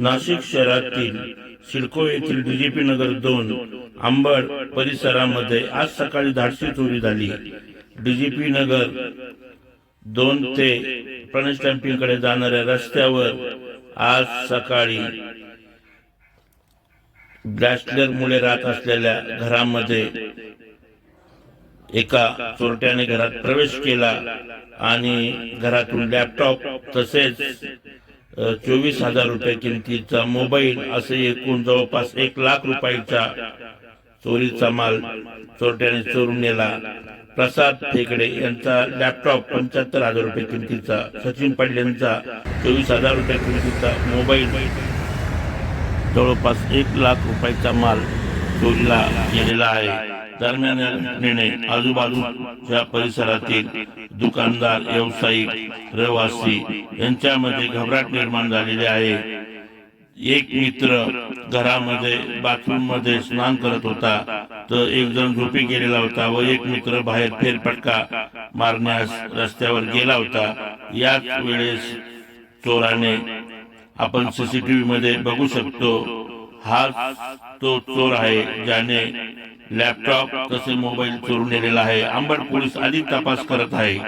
नाशिक शहरातील सिडको येथील बीजेपी नगर दोन आंबड परिसरामध्ये आज सकाळी धाडसी चोरी झाली. डीजीपी नगर दोन ते प्रणय स्टॅम्पिंगकडे जाणाऱ्या रस्त्यावर आज सकाळी ब्लॅस्टलर मुळे राहत असलेल्या घरामध्ये एका चोरट्याने घरात प्रवेश केला आणि घरातून लॅपटॉप तसेच चोवीस हजार रुपये किमतीचा मोबाईल असे एकूण जवळपास एक लाख रुपयाचा चोरीचा माल चोरट्याने चोरून नेला. प्रसाद फेकडे यांचा लॅपटॉप पंच्याहत्तर हजार रुपये किमतीचा सचिन पाटील यांचा चोवीस हजार रुपये किमतीचा मोबाईल जवळपास एक लाख रुपयाचा माल चोरीला गेलेला आहे. दरम्यान निर्णय आजूबाजूच्या परिसरातील दुकानदार व्यावसायिक रहिवासी यांच्यामध्ये घबराट निर्माण झालेली आहे. एक मित्र घरामध्ये बाथरूममध्ये स्नान करत होता. तर एक जण झोपी गेलेला होता व एक मित्र बाहेर फेरफटका मारण्यास रस्त्यावर गेला होता. याच वेळेस चोराने आपण सीसीटीव्ही मध्ये बघू शकतो. हा तो चोर आहे ज्याने लॅपटॉप तसे मोबाईल चोरून नेलेला आहे. अंबड पोलीस अधिक तपास करत आहे.